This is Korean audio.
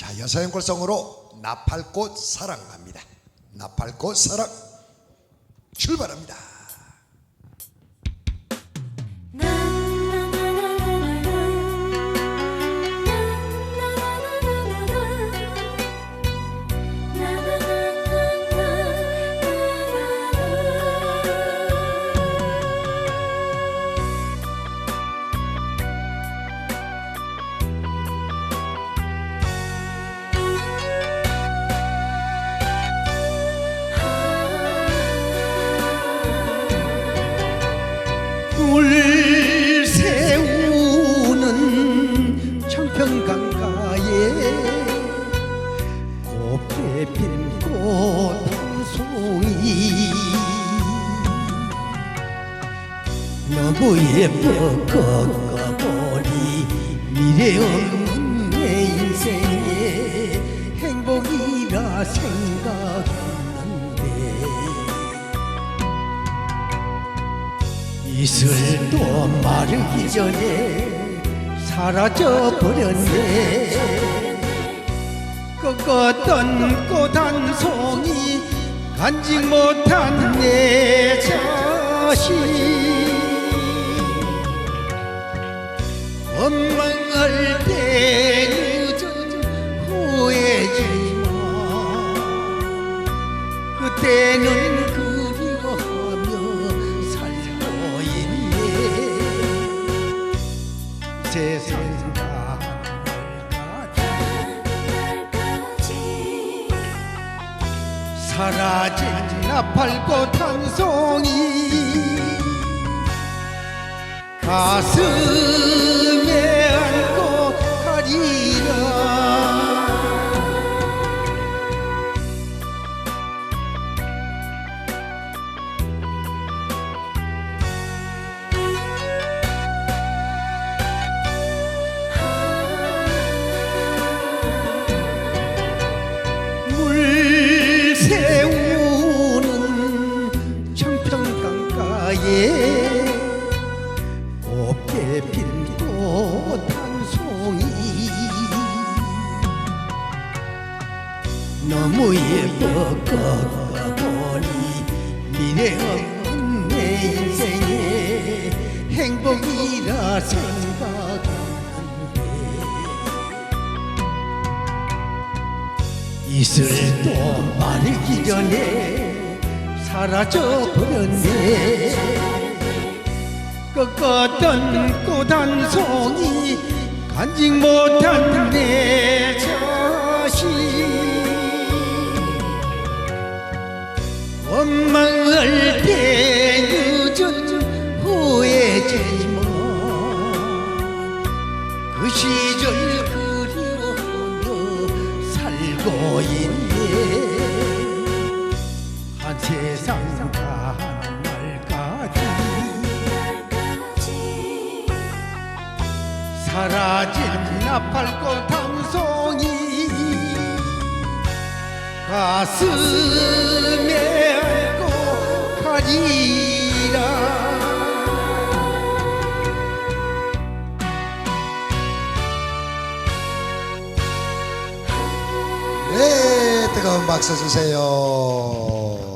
자, 여사연골성으로 나팔꽃 사랑 갑니다. 나팔꽃 사랑 출발합니다. 평강가에 곱게 핀꽃 송이. 너무 예뻐 걷어보니 미래 없는 내 인생에 행복이라 생각했는데. 이슬도 마르기 전에 사라져 버렸네. 꺾었던 꽃 한 송이 간직 못한 내 자식 원망할 때 늦은 후회지마. 그때는 세상 사라진 나팔꽃 한 송이 가슴 곱게 핀꽃한 송이. 너무 예뻐 걷어보니 미래 없는 내 인생에. 행복이라 생각하는데. 이슬도 마르기 전에 사라져 버렸네 꺾었던 꽃 한 송이 간직 못한 내 자식. 원망할 때 늦은 후회지만 그 시절 그리워하며 살고 있네. 한 세상 진 나팔꽃 한 송이 가슴에 안고 가리라 네, 뜨거운 박수 주세요.